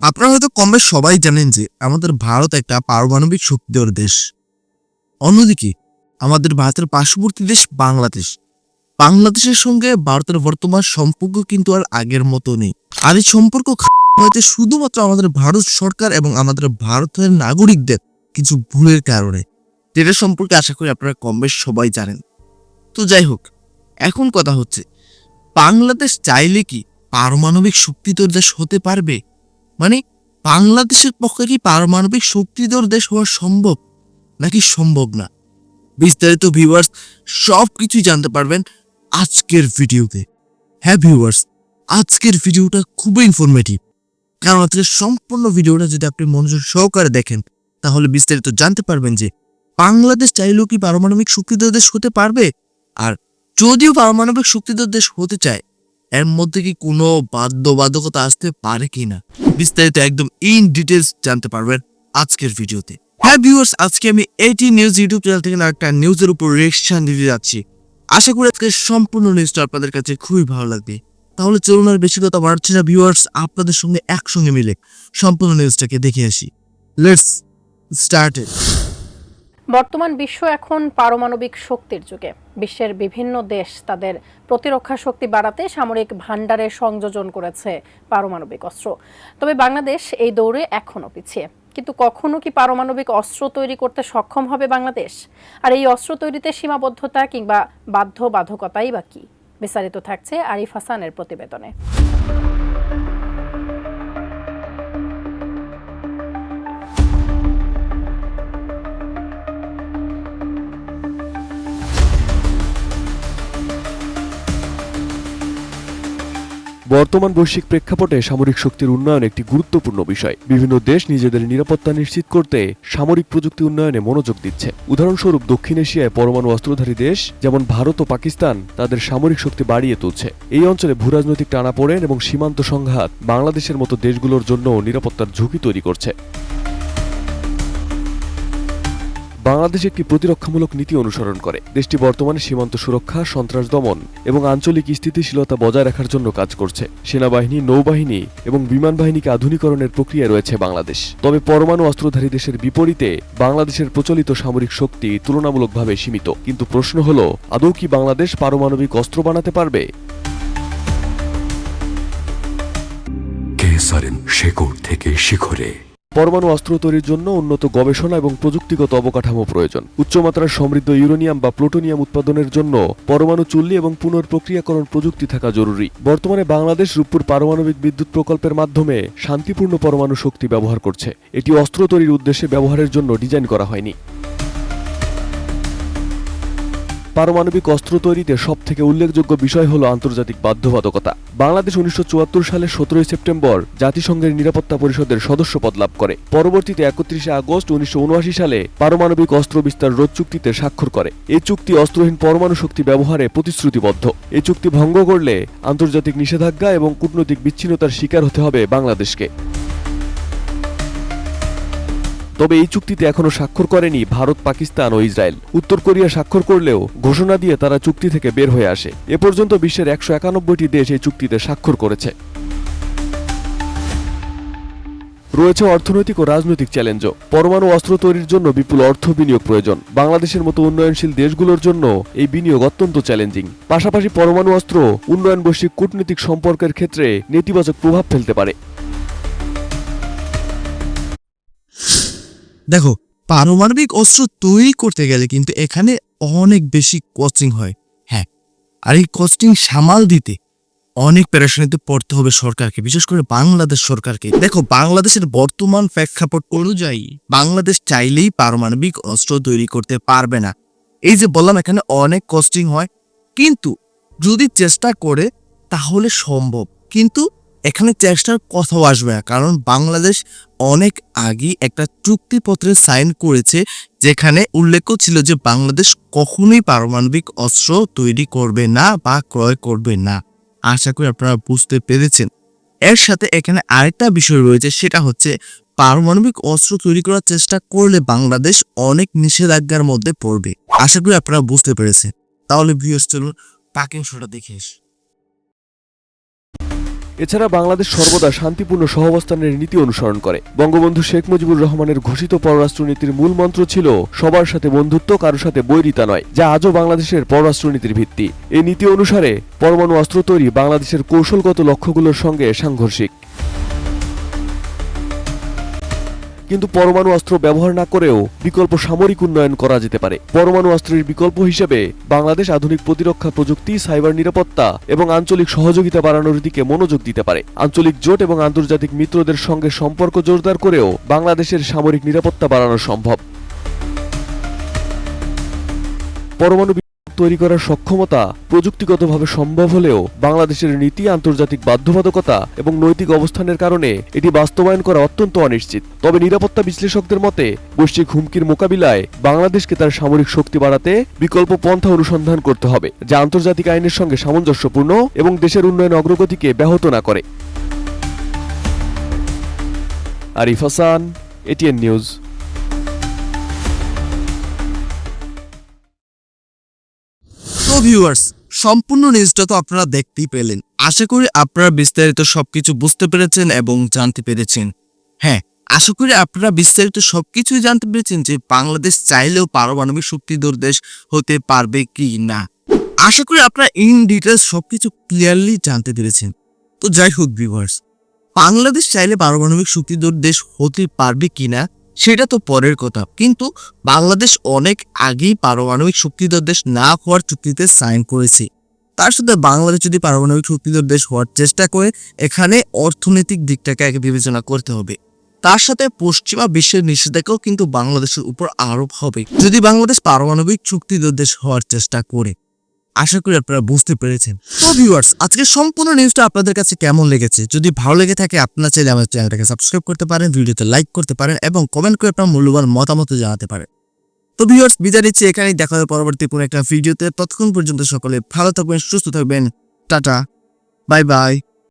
আপনারা হয়তো কমবে সবাই জানেন যে আমাদের ভারত একটা পারমাণবিক শক্তিধর দেশ। অন্যদিকে, আমাদের ভারতের পার্শ্ববর্তী দেশ বাংলাদেশ। বাংলাদেশের সঙ্গে ভারতের বর্তমান সম্পর্ক কিন্তু আর আগের মতো নেই। আর এই সম্পর্ক হয়েছে শুধুমাত্র আমাদের ভারত সরকার এবং আমাদের ভারতের নাগরিকদের কিছু ভুলের কারণে। যেটা সম্পর্কে আশা করি আপনারা কম বেশ সবাই জানেন। তো যাই হোক, এখন কথা হচ্ছে, বাংলাদেশ চাইলে কি পারমাণবিক শক্তিধর দেশ হতে পারবে? মানে বাংলাদেশের পক্ষে কি পারমাণবিক শক্তিধর দেশ হওয়া সম্ভব নাকি সম্ভব না? বিস্তারিত ভিউয়ার্স সব কিছুই জানতে পারবেন আজকের ভিডিওতে। হ্যাঁ ভিউয়ার্স আজকের ভিডিওটা খুবই ইনফরমেটিভ কারণ আজকের সম্পূর্ণ ভিডিওটা যদি আপনি মনোযোগ সহকারে দেখেন, তাহলে বিস্তারিত জানতে পারবেন যে বাংলাদেশ চাইলেও কি পারমাণবিক শক্তিধর দেশ হতে পারবে? আর যদিও পারমাণবিক শক্তিধর দেশ হতে চায় এর মধ্যে কি কোনো বাধ্যবাধকতা আসতে পারে কিনা বিস্তারিত একদম ইন ডিটেলস জানতে পারবেন আজকের ভিডিওতে। হ্যাঁ ভিউয়ার্স আজকে আমি এইটি নিউজ ইউটিউব চ্যানেল থেকে একটা নিউজের উপর রিয়েকশন দিতে যাচ্ছি। আশা করি আজকে সম্পূর্ণ নিউজটা আপনাদের কাছে খুবই ভালো লাগবে। তাহলে চলুন আর বেশি কথা বাড়ছে না ভিউয়ার্স আপনাদের সঙ্গে একসঙ্গে মিলে সম্পূর্ণ নিউজটাকে দেখে আসি। লেটস স্টার্টেড বর্তমান বিশ্ব এখন পারমাণবিক শক্তির যুগে। বিশ্বের বিভিন্ন দেশ তাদের প্রতিরক্ষা শক্তি বাড়াতে সামরিক ভাণ্ডারে সংযোজন করেছে পারমাণবিক অস্ত্র। তবে বাংলাদেশ এই দৌড়ে এখনও পিছিয়ে। কিন্তু কখনো কি পারমাণবিক অস্ত্র তৈরি করতে সক্ষম হবে বাংলাদেশ? আর এই অস্ত্র তৈরিতে সীমাবদ্ধতা কিংবা বাধ্যবাধকতাই বা কি? বিস্তারিত থাকছে আরিফ হাসানের প্রতিবেদনে। বর্তমান বৈশ্বিক প্রেক্ষাপটে সামরিক শক্তির উন্নয়ন একটি গুরুত্বপূর্ণ বিষয়। বিভিন্ন দেশ নিজেদের নিরাপত্তা নিশ্চিত করতে সামরিক প্রযুক্তি উন্নয়নে মনোযোগ দিচ্ছে। উদাহরণস্বরূপ দক্ষিণ এশিয়ায় পরমাণু অস্ত্রধারী দেশ, যেমন ভারত ও পাকিস্তান, তাদের সামরিক শক্তি বাড়িয়ে তুলছে। এই অঞ্চলে ভূরাজনৈতিক টানাপোড়েন এবং সীমান্ত সংঘাত বাংলাদেশের মতো দেশগুলোর জন্য নিরাপত্তার ঝুঁকি তৈরি করছে। বাংলাদেশ একটি প্রতিরক্ষামূলক নীতি অনুসরণ করে। দেশটি বর্তমানে সীমান্ত সুরক্ষা, সন্ত্রাস দমন এবং আঞ্চলিক স্থিতিশীলতা বজায় রাখার জন্য কাজ করছে। সেনাবাহিনী, নৌবাহিনী এবং বিমান বাহিনীকে আধুনিকরণের প্রক্রিয়া রয়েছে বাংলাদেশ। তবে পরমাণু অস্ত্রধারী দেশের বিপরীতে বাংলাদেশের প্রচলিত সামরিক শক্তি তুলনামূলকভাবে সীমিত। কিন্তু প্রশ্ন হল, আদৌ কি বাংলাদেশ পারমাণবিক অস্ত্র বানাতে পারবে? কেসারেন শেকড় থেকে শিখরে। পরমাণু অস্ত্র তৈরির জন্য উন্নত গবেষণা এবং প্রযুক্তিগত অবকাঠামো প্রয়োজন। উচ্চমাত্রার সমৃদ্ধ ইউরেনিয়াম বা প্লুটোনিয়াম উৎপাদনের জন্য পরমাণু চুল্লি এবং পুনর্প্রক্রিয়াকরণ প্রযুক্তি থাকা জরুরি। বর্তমানে বাংলাদেশ রূপপুর পারমাণবিক বিদ্যুৎ প্রকল্পের মাধ্যমে শান্তিপূর্ণ পরমাণু শক্তি ব্যবহার করছে। এটি অস্ত্র তৈরির উদ্দেশ্যে ব্যবহারের জন্য ডিজাইন করা হয়নি। পারমাণবিক অস্ত্র তৈরিতে সবথেকে উল্লেখযোগ্য বিষয় হল আন্তর্জাতিক বাধ্যবাধকতা। বাংলাদেশ উনিশশো সালের সতেরোই সেপ্টেম্বর জাতিসংঘের নিরাপত্তা পরিষদের সদস্যপদ লাভ করে। পরবর্তীতে একত্রিশে আগস্ট উনিশশো উনআশি সালে পারমাণবিক অস্ত্র বিস্তার রোধ চুক্তিতে স্বাক্ষর করে। এই চুক্তি অস্ত্রহীন পরমাণু শক্তি ব্যবহারে প্রতিশ্রুতিবদ্ধ। এই চুক্তি ভঙ্গ করলে আন্তর্জাতিক নিষেধাজ্ঞা এবং কূটনৈতিক বিচ্ছিন্নতার শিকার হতে হবে বাংলাদেশকে। তবে এই চুক্তিতে এখনও স্বাক্ষর করেনি ভারত, পাকিস্তান ও ইসরায়েল। উত্তর কোরিয়া স্বাক্ষর করলেও ঘোষণা দিয়ে তারা চুক্তি থেকে বের হয়ে আসে। এ পর্যন্ত বিশ্বের একশো একানব্বইটি দেশ এই চুক্তিতে স্বাক্ষর করেছে। রয়েছে অর্থনৈতিক ও রাজনৈতিক চ্যালেঞ্জও। পরমাণু অস্ত্র তৈরির জন্য বিপুল অর্থ বিনিয়োগ প্রয়োজন। বাংলাদেশের মতো উন্নয়নশীল দেশগুলোর জন্য এই বিনিয়োগ অত্যন্ত চ্যালেঞ্জিং। পাশাপাশি পরমাণু অস্ত্র উন্নয়ন বৈশ্বিক কূটনৈতিক সম্পর্কের ক্ষেত্রে নেতিবাচক প্রভাব ফেলতে পারে। দেখো, পারমাণবিক অস্ত্র তৈরি করতে গেলে কিন্তু এখানে অনেক বেশি কস্টিং হয়। হ্যাঁ আর এই কস্টিং সামাল দিতে অনেক প্যারেশানিতে পড়তে হবে সরকারকে, বিশেষ করে বাংলাদেশ সরকারকে। দেখো, বাংলাদেশের বর্তমান প্রেক্ষাপট অনুযায়ী বাংলাদেশ চাইলেই পারমাণবিক অস্ত্র তৈরি করতে পারবে না। এই যে বললাম, এখানে অনেক কস্টিং হয়। কিন্তু যদি চেষ্টা করে, তাহলে সম্ভব। কিন্তু এখানে চেষ্টার কথাও আসবে না, কারণ বাংলাদেশ অনেক আগে একটা চুক্তিপত্রে সাইন করেছে, যেখানে উল্লেখ ছিল যে বাংলাদেশ কখনোই পারমাণবিক অস্ত্র তৈরি করবে না বা ক্রয় করবে না। আশা করি আপনারা বুঝতে পেরেছেন। এর সাথে এখানে আরেকটা বিষয় রয়েছে, সেটা হচ্ছে পারমাণবিক অস্ত্র তৈরি করার চেষ্টা করলে বাংলাদেশ অনেক নিষেধাজ্ঞার মধ্যে পড়বে। আশা করি আপনারা বুঝতে পেরেছেন। তাহলে ভিউস চলুন পাকিং শোটা দেখে এছাড়া বাংলাদেশ সর্বদা শান্তিপূর্ণ সহাবস্থানের নীতি অনুসরণ করে। বঙ্গবন্ধু শেখ মুজিবুর রহমানের ঘোষিত পররাষ্ট্রনীতির মূল মন্ত্র ছিল, সবার সাথে বন্ধুত্ব কারও সাথে বৈরিতা নয়, যা আজও বাংলাদেশের পররাষ্ট্রনীতির ভিত্তি। এই নীতি অনুসারে পরমাণু অস্ত্র তৈরি বাংলাদেশের কৌশলগত লক্ষ্যগুলোর সঙ্গে সাংঘর্ষিক। কিন্তু পরমাণু অস্ত্র ব্যবহার না করেও বিকল্প সামরিক উন্নয়ন করা যেতে পারে। পরমাণু অস্ত্রের বিকল্প হিসেবে বাংলাদেশ আধুনিক প্রতিরক্ষা প্রযুক্তি, সাইবার নিরাপত্তা এবং আঞ্চলিক সহযোগিতা বাড়ানোর দিকে মনোযোগ দিতে পারে। আঞ্চলিক জোট এবং আন্তর্জাতিক মিত্রদের সঙ্গে সম্পর্ক জোরদার করেও বাংলাদেশের সামরিক নিরাপত্তা বাড়ানো সম্ভব। পরমাণু তৈরি করার সক্ষমতা প্রযুক্তিগতভাবে সম্ভব হলেও বাংলাদেশের নীতি, আন্তর্জাতিক বাধ্যবাধকতা এবং নৈতিক অবস্থানের কারণে এটি বাস্তবায়ন করা অত্যন্ত অনিশ্চিত। তবে নিরাপত্তা বিশ্লেষকদের মতে, বৈশ্বিক হুমকির মোকাবিলায় বাংলাদেশকে তার সামরিক শক্তি বাড়াতে বিকল্প পন্থা অনুসন্ধান করতে হবে, যা আন্তর্জাতিক আইনের সঙ্গে সামঞ্জস্যপূর্ণ এবং দেশের উন্নয়ন অগ্রগতিকে ব্যাহত না করে। Arif Hasan ATN news. তো ভিউয়ার্স সম্পূর্ণ নিউজটা তো আপনারা দেখতেই পেলেন। আশা করি আপনারা বিস্তারিত সবকিছু বুঝতে পেরেছেন এবং জানতে পেরেছেন। হ্যাঁ আশা করি আপনারা বিস্তারিত সবকিছুই জানতে পেরেছেন যে বাংলাদেশ চাইলেও পারমাণবিক শক্তিধর দেশ হতে পারবে কি না। আশা করি আপনারা ইন ডিটেলস সবকিছু ক্লিয়ারলি জানতে পেরেছেন। তো যাই হোক ভিউয়ার্স বাংলাদেশ চাইলে পারমাণবিক শক্তিধর দেশ হতে পারবে কিনা সেটা তো পরের কথা। কিন্তু বাংলাদেশ অনেক আগেই পারমাণবিক শক্তিধর দেশ না হওয়ার চুক্তিতে সাইন করেছে। তার সাথে বাংলাদেশ যদি পারমাণবিক শক্তিধর দেশ হওয়ার চেষ্টা করে, এখানে অর্থনৈতিক দিকটাকে আগে বিবেচনা করতে হবে। তার সাথে পশ্চিমা বিশ্বের নিষেধাজ্ঞাও কিন্তু বাংলাদেশের উপর আরোপ হবে। যদি বাংলাদেশ পারমাণবিক শক্তিধর দেশ হওয়ার চেষ্টা করে আশা করি আপনারা বুঝতে পেরেছেন। তো ভিউয়ার্স আজকে সম্পূর্ণ নিউজটা আপনাদের কাছে কেমন লেগেছে? যদি ভালো লেগে থাকে, আপনারা চাইলে আমাদের চ্যানেলটাকে সাবস্ক্রাইব করতে পারেন, ভিডিওতে লাইক করতে পারেন এবং কমেন্ট করে আপনার মূল্যবান মতামত জানাতে পারেন। তো ভিউয়ার্স বিদায় নিচ্ছি এখানেই। দেখা হবে পরবর্তী কোনো একটা ভিডিওতে। ততক্ষণ পর্যন্ত সকলে ভালো থাকবেন, সুস্থ থাকবেন। Tata bye bye